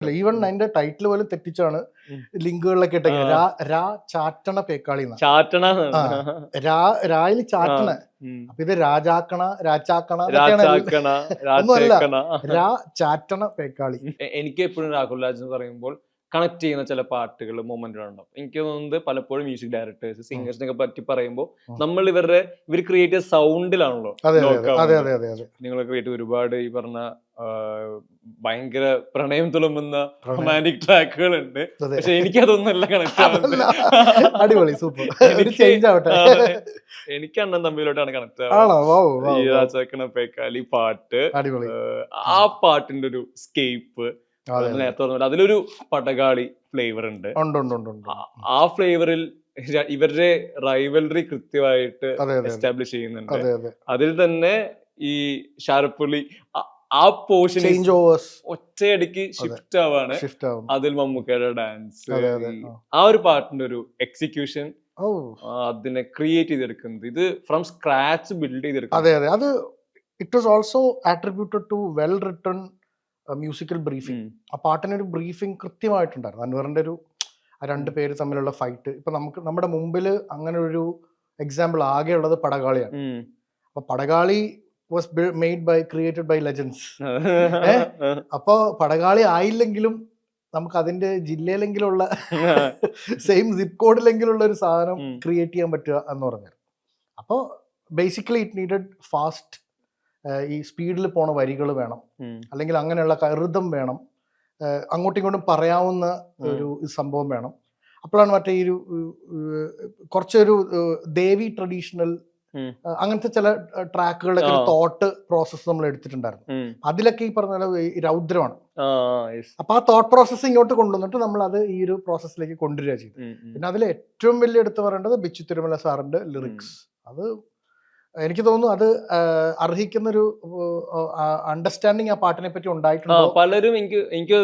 Even അതിന്റെ title പോലും തെറ്റിച്ചാണ്. ലിങ്കുകളിലൊക്കെ ആ. രാ രാ ചാറ്റണ പേക്കാളി. ചാറ്റണ. രാ രായിൽ ചാറ്റണ അപ്പൊ ഇത് രാജാക്കണ രാജാക്കണ ഒന്നുമല്ല. രാജാക്കണ രാ ചാറ്റണ പേക്കാളി എനിക്ക് എപ്പോഴും രാഹുൽ രാജ് എന്ന് പറയുമ്പോൾ കണക്ട് ചെയ്യുന്ന ചില പാട്ടുകൾ മൊമെന്റുകൾ ഉണ്ടാവും. എനിക്ക് തോന്നുന്നത് പലപ്പോഴും മ്യൂസിക് ഡയറക്ടേഴ്സ് സിംഗേഴ്സിനെ പറ്റി പറയുമ്പോൾ നമ്മൾ ഇവരുടെ ഇവർ ക്രിയേറ്റ് ചെയ്ത സൗണ്ടിലാണല്ലോ നിങ്ങൾ ക്രിയേറ്റ് ഒരുപാട് ഈ പറഞ്ഞ ഭയങ്കര പ്രണയം തുളുമ്പുന്ന. റൊമാന്റിക് ട്രാക്കുകൾ ഉണ്ട്. പക്ഷെ എനിക്കതൊന്നല്ല കണക്ട് ആവുന്നത്. അടിപൊളി സൂപ്പർ ചേഞ്ച് ആവട്ടെ. എനിക്ക് അണ്ണൻ തമ്മിലോട്ടാണ് കണക്ട് ആവുന്നത്. ഈ പാട്ട് ആ പാട്ടിന്റെ ഒരു സ്കേപ്പ്. നേരത്തെ പറഞ്ഞ അതിലൊരു പടകാളി ഫ്ലേവർ ഉണ്ട്. ആ- ഫ്ലേവറിൽ ഇവരുടെ റൈവലറി കൃത്യമായിട്ട് എസ്റ്റാബ്ലിഷ് ചെയ്യുന്നുണ്ട്. അതെ അതെ. അതിൽ തന്നെ ഈ ഷാരപ്പുള്ളി ആ- പോർഷൻ ചേഞ്ച് ഓവേഴ്സ് ഒറ്റയടിക്ക് ഷിഫ്റ്റ് ആവാണ്. ഷിഫ്റ്റ് ആവും. അതിൽ മമ്മൂക്കയുടെ ഡാൻസ് ആ. ഒരു പാട്ടിന്റെ ഒരു എക്സിക്യൂഷൻ അതിനെ ക്രിയേറ്റ് ചെയ്തെടുക്കുന്നത്. ഇത് ഫ്രം സ്ക്രാച്ച് ബിൽഡ് ചെയ്തെടുക്കുന്നത്. അതെ അതെ. അത് it was also attributed to well written musical briefing ആ ആ പാട്ടിനൊരു ബ്രീഫിംഗ് കൃത്യമായിട്ടുണ്ടായിരുന്നു. അൻവറിന്റെ ഒരു ആ രണ്ട് പേര് തമ്മിലുള്ള ഫൈറ്റ് ഇപ്പൊ നമുക്ക് നമ്മുടെ മുമ്പിൽ അങ്ങനെ ഒരു എക്സാമ്പിൾ ആകെ ഉള്ളത് പടകാളിയാണ്. അപ്പൊ Padakali was made by created by legends അപ്പൊ പടകാളി ആയില്ലെങ്കിലും നമുക്ക് അതിന്റെ ജില്ലയിലെങ്കിലുള്ള സെയിം സിപ്പ് കോഡിലെങ്കിലുള്ള ഒരു സാധനം. ക്രിയേറ്റ് ചെയ്യാൻ പറ്റുക എന്ന് പറഞ്ഞാൽ അപ്പോൾ ബേസിക്കലി ഇറ്റ് നീഡഡ് ഫാസ്റ്റ് ഈ സ്പീഡിൽ പോണ വരികൾ വേണം. അല്ലെങ്കിൽ അങ്ങനെയുള്ള കരുതം വേണം. അങ്ങോട്ടും ഇങ്ങോട്ടും പറയാവുന്ന ഒരു സംഭവം വേണം. അപ്പോഴാണ് മറ്റേ ഈ ഒരു കുറച്ചൊരു ദേവി ട്രഡീഷണൽ അങ്ങനത്തെ ചില ട്രാക്കുകളൊക്കെ. തോട്ട് പ്രോസസ്സ് നമ്മൾ എടുത്തിട്ടുണ്ടായിരുന്നു. അതിലൊക്കെ ഈ പറഞ്ഞ രൗദ്രമാണ്. അപ്പൊ ആ തോട്ട് പ്രോസസ്സ് ഇങ്ങോട്ട് കൊണ്ടുവന്നിട്ട് നമ്മൾ അത് ഈ ഒരു പ്രോസസ്സിലേക്ക് കൊണ്ടുവരിക ചെയ്തു. പിന്നെ അതിൽ ഏറ്റവും വലിയ എടുത്തു പറയേണ്ടത് ബിച്ചു തിരുമല സാറിന്റെ ലിറിക്സ് അത് എനിക്ക് തോന്നുന്നു അത് അർഹിക്കുന്ന ഒരു അണ്ടർസ്റ്റാൻഡിങ് ആ പാട്ടിനെ പറ്റി ഉണ്ടായിട്ടുണ്ട്? പലരും എനിക്ക് എനിക്ക്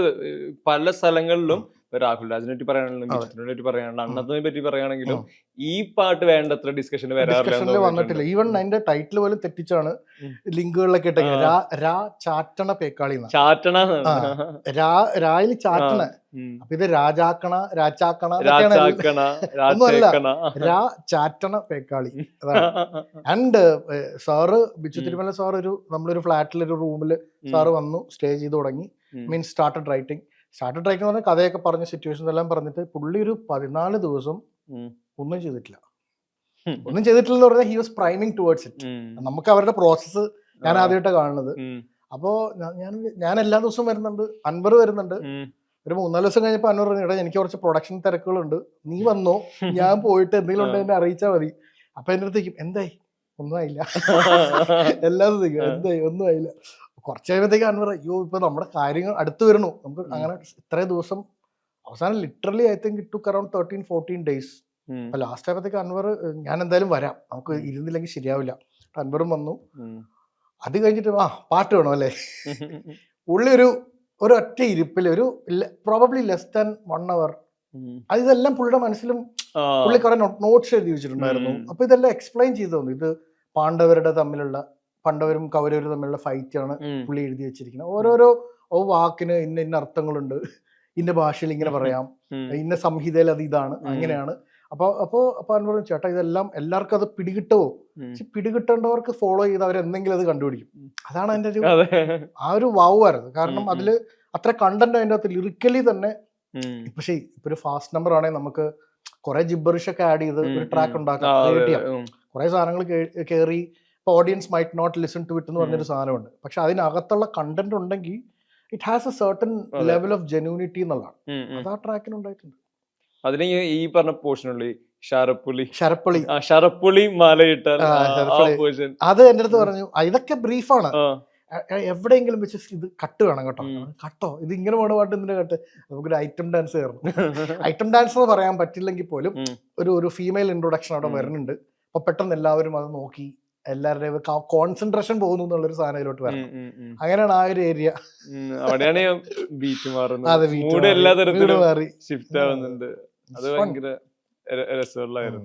പല സ്ഥലങ്ങളിലും രാഹുൽ രാജിനെ പറ്റി പറയാണെങ്കിലും അതെ. പറ്റി പറയാണെങ്കിലും അണ്ണത്തിനെ പറ്റി പറയാണെങ്കിലും ഈ പാട്ട് വേണ്ടത്ര ഡിസ്കഷൻ വരാറില്ല ഡിസ്കഷനിൽ വന്നിട്ടില്ല. ഈവൻ അതിന്റെ ടൈറ്റിൽ പോലും തെറ്റിച്ചാണ്. ലിങ്കുകളിലൊക്കെ ആ. രാ ചാറ്റണ പേക്കാളി. ചാറ്റണ രായിൽ ചാറ്റണ. അപ്പൊ ഇത് രാജാക്കണ രാജാക്കണ ഒന്നുമല്ല. രാ ചാറ്റണ പേക്കാളി and sir Bichu. Thirumala sir ഒരു നമ്മളൊരു ഫ്ലാറ്റിൽ ഒരു റൂമിൽ സാറ് വന്നു സ്റ്റേ ചെയ്ത് തുടങ്ങി. മീൻസ് സ്റ്റാർട്ടഡ് റൈറ്റിംഗ് സ്റ്റാർട്ടഡ് എന്ന് പറഞ്ഞാൽ കഥയൊക്കെ പറഞ്ഞ സിറ്റുവേഷൻസ് എല്ലാം പറഞ്ഞിട്ട് പുള്ളി ഒരു പതിനാല് ദിവസം ഒന്നും ചെയ്തിട്ടില്ല. ഒന്നും ചെയ്തിട്ടില്ല എന്ന് പറഞ്ഞാൽ he was priming towards it നമുക്ക് അവരുടെ പ്രോസസ്സ് ഞാൻ ആദ്യമായിട്ടാണ് കാണുന്നത്. അപ്പോ ഞാൻ ഞാൻ എല്ലാ ദിവസവും വരുന്നുണ്ട്. അൻവർ വരുന്നുണ്ട്. ഒരു മൂന്നാൽ ദിവസം കഴിഞ്ഞപ്പോൾ അൻവർ പറഞ്ഞു ഇടാ എനിക്ക് കുറച്ച് പ്രൊഡക്ഷൻ തിരക്കുകളുണ്ട്. നീ വന്നോ? ഞാൻ പോയിട്ട് എന്തെങ്കിലും ഉണ്ടെങ്കിൽ എന്നെ അറിയിച്ചാൽ മതി. അപ്പൊ എന്റെ അടുത്തേക്കും എന്തായി? ഒന്നും ആയില്ല. എല്ലാ ദിവസത്തേക്കും എന്തായി? ഒന്നും ആയില്ല. കുറച്ച് കഴിയുമ്പോഴത്തേക്ക് അൻവർ അയ്യോ ഇപ്പൊ നമ്മുടെ കാര്യങ്ങൾ അടുത്ത് വരണു നമുക്ക്. അങ്ങനെ ഇത്രയും ദിവസം അവസാനം literally I think it took around thirteen fourteen days അപ്പൊ ലാസ്റ്റ് ആയപ്പോഴത്തേക്ക് അൻവർ "ഏഹ്, ഞാൻ എന്തായാലും വരാം. നമുക്ക് ഇരുന്നില്ലെങ്കിൽ ശരിയാവില്ല. അൻവറും വന്നു. അത് കഴിഞ്ഞിട്ട് ആ പാട്ട് വേണം അല്ലേ? ഉള്ളി ഒരു ഒരു ഒറ്റ ഇരിപ്പിൽ ഒരു probably less than one hour അത് ഇതെല്ലാം പുള്ളിയുടെ മനസ്സിലും പുള്ളി കുറെ നോട്ട്സ് എഴുതി വെച്ചിട്ടുണ്ടായിരുന്നു. അപ്പൊ ഇതെല്ലാം എക്സ്പ്ലെയിൻ ചെയ്തു തന്നു. ഇത് പാണ്ഡവരുടെ തമ്മിലുള്ള പാണ്ഡവരും കൗരവരും തമ്മിലുള്ള ഫൈറ്റ് ആണ് പുള്ളി എഴുതി വെച്ചിരിക്കുന്നത്. ഓരോരോ ഓ വാക്കിന് ഇന്ന ഇന്ന അർത്ഥങ്ങളുണ്ട്. ഇന്ന ഭാഷയിൽ ഇങ്ങനെ പറയാം. ഇന്ന സംഹിതയിൽ അത് ഇതാണ്. അങ്ങനെയാണ്. അപ്പൊ അപ്പോ അപ്പൊ അവൻ പറഞ്ഞു ചേട്ടാ ഇതെല്ലാം എല്ലാവർക്കും അത് പിടികിട്ടുമോ പിടികിട്ടേണ്ടവർക്ക് ഫോളോ ചെയ്ത് അവരെന്തെങ്കിലും അത് കണ്ടുപിടിക്കും. അതാണ് അതിന്റെ ഒരു ആ ഒരു വാവുമായിരുന്നു കാരണം. അതിൽ അത്ര കണ്ടന്റ് അതിന്റെ അകത്ത് ലിറിക്കലി തന്നെ പക്ഷേ ഇപ്പൊ ഒരു ഫാസ്റ്റ് നമ്പർ ആണെങ്കിൽ നമുക്ക് കുറെ ജിബറിഷ് ഒക്കെ ആഡ് ചെയ്ത് ഒരു ട്രാക്ക് ഉണ്ടാക്കാം. കുറെ സാധനങ്ങൾ കയറി audience might not listen to it എന്ന് പറഞ്ഞൊരു സാധനമുണ്ട്. പക്ഷെ അതിനകത്തുള്ള കണ്ടന്റ് ഉണ്ടെങ്കിൽ it has a certain level of genuinity എന്നുള്ളതാണ്. അത് ആ ട്രാക്കിന് ഉണ്ടായിട്ടുണ്ട്. അതിന് ഈ- പറഞ്ഞ പോർഷനുള്ളിൽ ഷറപ്പുളി പോർഷൻ അത് എന്റെ അടുത്ത് പറഞ്ഞു. "ആ, ഇതൊക്കെ ബ്രീഫാണ് എവിടെയെങ്കിലും വെച്ച് ഇത് കട്ട് വേണം കേട്ടോ. കട്ടോ ഇത് ഇങ്ങനെ വേണോ പാട്ട് ഇതിന്റെ കട്ട് നമുക്കൊരു ഐറ്റം ഡാൻസ് കയറണം ഐറ്റം ഡാൻസ് എന്ന് പറയാൻ പറ്റില്ലെങ്കിൽ പോലും ഒരു ഒരു ഫീമെയിൽ ഇൻട്രൊഡക്ഷൻ അവിടെ വരുന്നുണ്ട്. അപ്പൊ പെട്ടെന്ന് എല്ലാവരും അത് നോക്കി എല്ലാവരുടെയും കോൺസെൻട്രേഷൻ പോകുന്നു എന്നുള്ളൊരു സാധനത്തിലോട്ട് വരണം. അങ്ങനെയാണ് ആ ഒരു ഏരിയ അവിടെയാണ് അതെ മാറുന്നത്. അതെ ബീച്ച് മാറി, എല്ലാ തരത്തിലും മാറി. ഷിഫ്റ്റ് ആവുന്നുണ്ട്. അത്. ഭയങ്കര രസമുള്ളായിരുന്നു